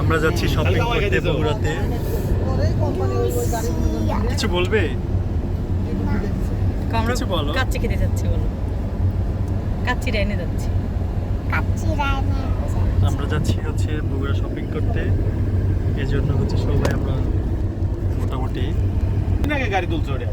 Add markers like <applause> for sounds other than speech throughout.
আমরা যাচ্ছি শপিং করতে বগুড়াতে। কিছু বলবে? আমরা কিছু বলো। কাচ্চি খেতে যাচ্ছি বলো। কাচ্চি রাইনে যাচ্ছি। কাচ্চি আমরা যাচ্ছি হচ্ছে বগুড়া শপিং করতে। এই জন্য হচ্ছে সবাই আমরা মোটামুটি গাড়ি তুলছে ওটা?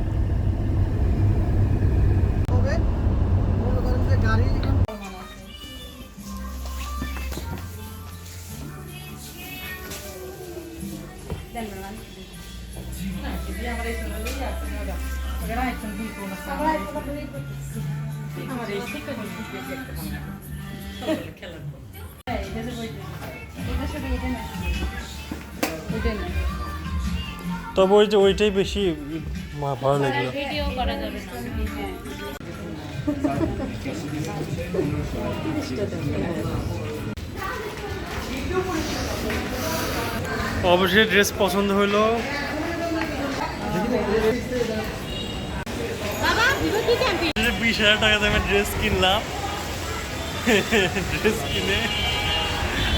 তবে ওই যে ওইটাই বেশি মা- ভালো লাগল ভিডিও করা যাবে। না অবশ্যই ড্রেস পছন্দ হলো। বিশ হাজার টাকা দামে ড্রেস কিনলাম। ড্রেস কিনে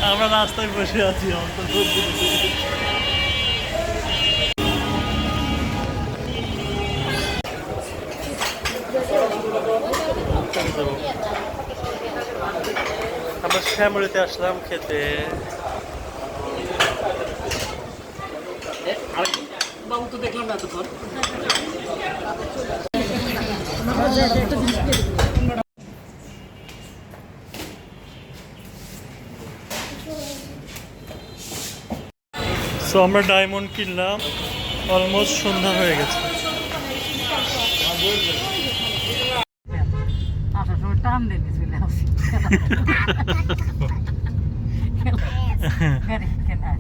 আমরা রাস্তায় বসে আছি অন্তত। আমরা শ্যামলিতে আসলাম খেতে। বাবু তো দেখলাম না এতক্ষণ। সো আমরা ডায়মন্ড কিনলাম অলমোস্ট সন্ধ্যা হয়ে গেছে। <laughs> <laughs> টান